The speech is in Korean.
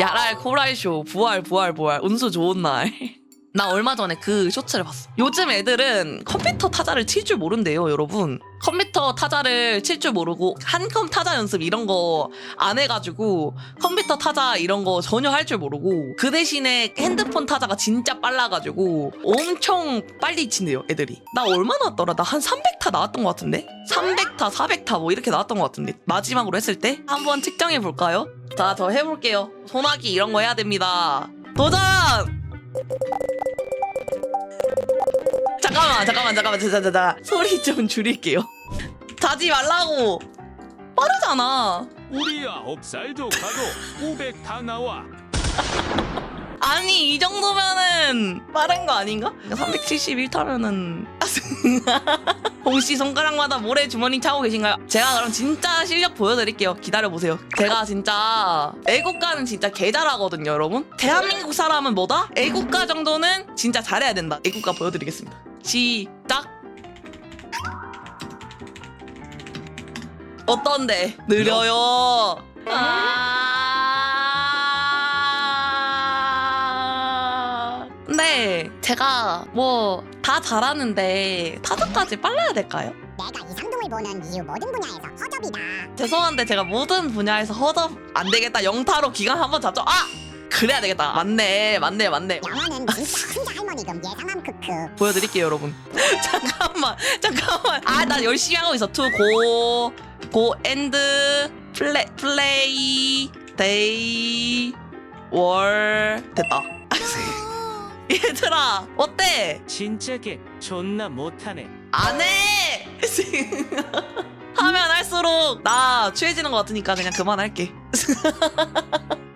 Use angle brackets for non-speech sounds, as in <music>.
야랄 코랄쇼 부활 부활 부활 운수 좋은 날. <laughs> 나 얼마 전에 그 쇼츠를 봤어. 요즘 애들은 컴퓨터 타자를 칠 줄 모른대요, 여러분. 컴퓨터 타자를 칠 줄 모르고 한컴 타자 연습 이런 거 안 해가지고 컴퓨터 타자 이런 거 전혀 할 줄 모르고 그 대신에 핸드폰 타자가 진짜 빨라가지고 엄청 빨리 친대요, 애들이. 나 얼마 나왔더라? 나 한 300타 나왔던 것 같은데? 300타, 400타 뭐 이렇게 나왔던 것 같은데 마지막으로 했을 때 한번 측정해 볼까요? 자, 저 해볼게요. 소나기 이런 거 해야 됩니다. 도전! 잠깐만 잠깐만 잠깐만 잠깐만 잠깐만 소리 좀 줄일게요 자지 말라고 빠르잖아 우리 아홉 살도 가도 <laughs> 500 다 나와. 아니 이 정도면은 빠른 거 아닌가? 371타면은 <laughs> 봉씨 손가락마다 모래 주머니 차고 계신가요? 제가 그럼 진짜 실력 보여드릴게요. 기다려보세요. 제가 진짜 애국가는 진짜 개 잘하거든요 여러분. 대한민국 사람은 뭐다? 애국가 정도는 진짜 잘해야 된다. 애국가 보여드리겠습니다. 시작. 어떤데? 느려요. 아... 근데 제가 뭐 다 잘하는데 타자까지 빨라야 될까요? 내가 이 상동을 보는 이유 모든 분야에서 허접이다. 죄송한데 제가 모든 분야에서 허접 안 되겠다. 영타로 기강 한번 잡죠. 아! 그래야 되겠다. 맞네 맞네 맞네. 영화는 진짜 큰자 할머니금 예상함 크크. 보여드릴게요 여러분. <laughs> 잠깐만 잠깐만. 아 나 열심히 하고 있어. 투고고 엔드 플레 플레이 데이 월. 됐다 얘들아 어때? 진짜 개 존나 못하네. 안 해! <laughs> 하면 할수록 나 취해지는 것 같으니까 그냥 그만할게. <laughs>